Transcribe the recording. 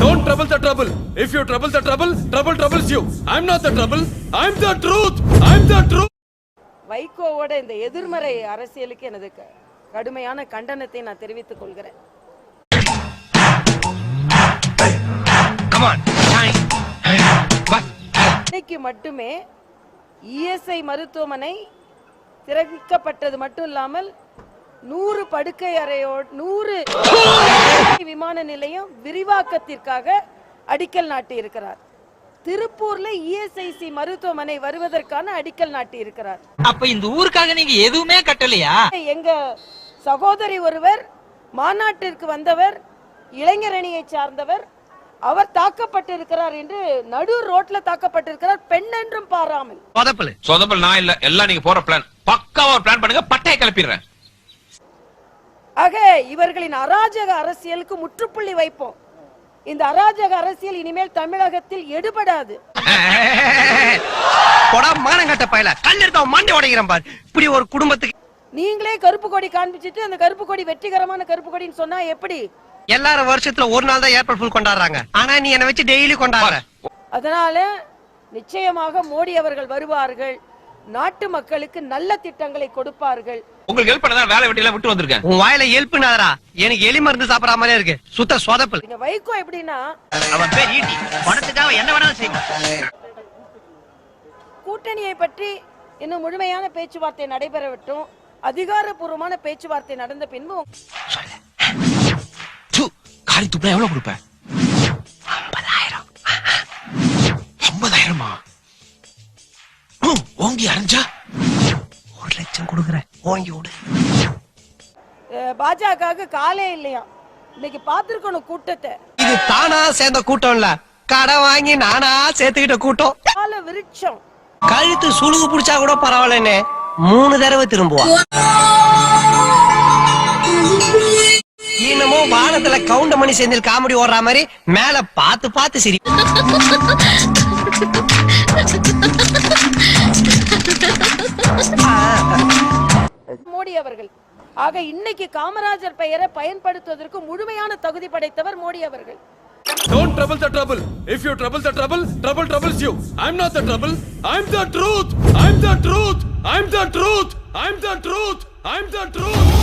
Don't trouble the trouble. If you trouble the trouble, trouble troubles you. I'm not the trouble. I'm the truth. I'm the truth. வைகோவோட இந்த எதிர்மறை அரசியலுக்கு எனது க- கடுமையான கண்டனத்தை நான் தெரிவித்துக் கொள்கிறேன் இன்னைக்கு மட்டுமே இஎஸ்ஐ மருத்துவமனை திறக்கப்பட்டது மட்டும் இல்லாமல் நூறு படுக்கை அறையோடு நூறு விமான நிலையம் விரிவாக்கத்திற்காக அடிக்கல் நாட்டி இருக்கிறார் திருப்பூர்ல இஎஸ்ஐசி மருத்துவமனை வருவதற்கான அடிக்கல் நாட்டி இருக்கிறார் அப்ப இந்த ஊருக்காக நீங்க எதுவுமே கட்டலையா? எங்க சகோதரி ஒருவர் மாநாட்டிற்கு வந்தவர் இளைஞரணியை சார்ந்தவர் அவர் தாக்கப்பட்டிருக்கிறார் என்று நடு ரோட்ல தாக்கப்பட்டிருக்கிறார். பெண் என்றும் பாராமல். சொதப்பலு. சொதப்பல் நான் இல்ல. எல்லாம் நீங்க போற பிளான் பக்காவா ஒரு பிளான் பண்ணுங்க. பட்டையை கிளப்பிடுறேன். ஆக இவர்களின் அராஜக அரசியலுக்கு முற்றுப்புள்ளி வைப்போம். இந்த அராஜக அரசியல் இனிமேல் தமிழகத்தில் எடுபடாது. இப்படி ஒரு குடும்பத்துக்கு நீங்களே கருப்பு கொடி காண்பிச்சிட்டு அந்த கருப்பு கொடி வெற்றிகரமான கருப்பு கொடின்னு சொன்னா எப்படி? எல்லாரும் வருஷத்துல ஒரு நாள் தான் ஏப்ரல் ஃபுல் கொண்டாடுறாங்க. ஆனா நீ என்ன வச்சு டெய்லி கொண்டாடுற. அதனால நிச்சயமாக மோடி அவர்கள் வருவார்கள். நாட்டு மக்களுக்கு நல்ல திட்டங்களை கொடுப்பார்கள். உங்களுக்கு ஹெல்ப் பண்ணதான் வேலை வெட்டியெல்லாம் விட்டு வந்திருக்கேன். உன் வாயில எல்ப்புனாதரா எனக்கு எலி மருந்து சாப்பிடற மாதிரியே இருக்கு. சுத்த சொதப்பல். இந்த வைகோ எப்படின்னா அவன் பேர் ஈட்டி. பணத்துக்காக என்ன வேணாலும் செய்வான். கூட்டணியை பற்றி இன்னும் முழுமையான பேச்சுவார்த்தை நடைபெறவிட்டும். அதிகாரப்பூர்வமான பேச்சுவார்த்தை நடந்த பின்பு காரி துப்புனா எவ்வளவு கொடுப்பேன் ஐம்பதாயிரமா? ஓங்கி அரைஞ்சா? ஒரு லட்சம் கொடுக்குறேன். ஓங்கி விடு. பாஜக காலே இல்லையா இன்னைக்கு பார்த்திருக்கணும் கூட்டத்தை. இது தானா சேர்ந்த கூட்டம் இல்ல. கடன் வாங்கி நானா சேர்த்துக்கிட்ட கூட்டம். கால விருட்சம். கழுத்து சுழுகு புடிச்சா கூட பரவாயில்லன்னு மூணு தடவை திரும்புவான் இன்னமும் வானத்துல கவுண்டமணி செந்தில் காமெடி ஓடுற மாதிரி மேல பார்த்து பார்த்து சிரி. ஆக இன்னைக்கு காமராஜர் பெயரை பயன்படுத்துவதற்கு முழுமையான தகுதி படைத்தவர் மோடி அவர்கள் Don't trouble the trouble. If you trouble the trouble, trouble troubles you. I'm not the trouble. I'm the truth. I'm the truth. I'm the truth. I'm the truth. I'm the truth.